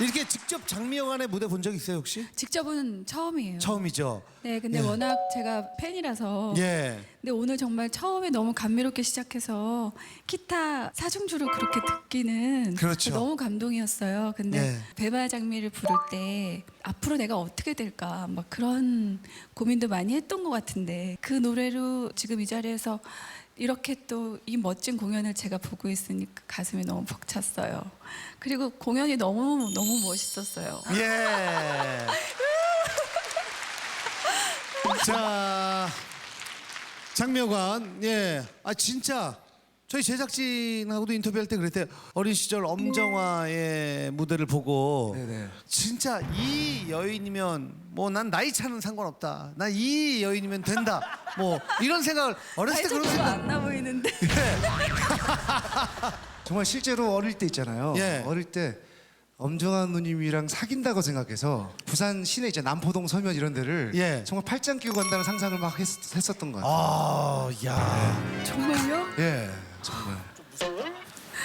이렇게 직접 장미여관의 무대 본 적 있어요 혹시? 직접은 처음이에요. 처음이죠. 네, 근데 예. 워낙 제가 팬이라서. 예. 근데 오늘 정말 처음에 너무 감미롭게 시작해서 기타 사중주로 그렇게 듣기는 그렇죠. 너무 감동이었어요. 근데 예. 배바 장미를 부를 때 앞으로 내가 어떻게 될까 막 그런 고민도 많이 했던 것 같은데 그 노래로 지금 이 자리에서 이렇게 또 이 멋진 공연을 제가 보고 있으니까 가슴이 너무 벅찼어요. 그리고 공연이 너무 너무 멋있었어요. 예. 자, 장미여관. 예. 아 진짜 저희 제작진하고도 인터뷰할 때 그랬대요. 어린 시절 엄정화의 무대를 보고 네네. 진짜 이 여인이면 뭐 난 나이 차는 상관없다. 나이 여인이면 된다. 뭐 이런 생각을 어렸을 때 그런 생각. 안나 보이는데. 정말 실제로 어릴 때 있잖아요. 예. 어릴 때 엄정한 누님이랑 사귄다고 생각해서 부산 시내 이제 남포동 서면 이런 데를 예. 정말 팔짱 끼고 간다는 상상을 막 했, 었던것 같아요. 아, 야. 정말요? 예, 정말.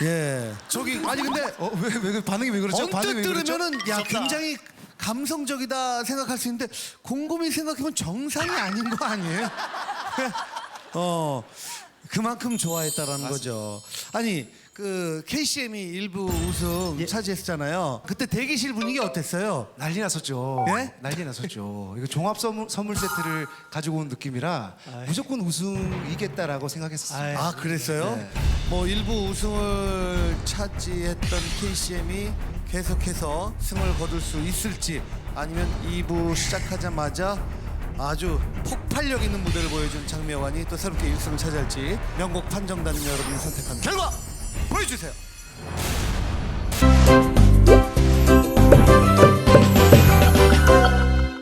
예. 저기 아니 근데 어, 왜, 왜, 반응이 왜 그렇죠? 반응이 언뜻 왜 그렇죠? 들으면은 야 굉장히 감성적이다 생각할 수 있는데 곰곰이 생각해보면 정상이 아닌 거 아니에요? 어 그만큼 좋아했다라는 거죠. 아니 그 KCM이 일부 우승 예. 차지했잖아요. 그때 대기실 분위기 어땠어요? 난리 났었죠. 예? 난리 났었죠. 이거 종합 선물, 선물 세트를 가지고 온 느낌이라 무조건 우승이겠다라고 생각했었어요. 아 그랬어요? 네. 뭐 일부 우승을 차지했던 KCM이 계속해서 승을 거둘 수 있을지 아니면 2부 시작하자마자 아주 폭발력 있는 무대를 보여준 장미여관이 또 새롭게 1승을 차지할지 명곡 판정단 여러분이 선택한 결과 보여주세요.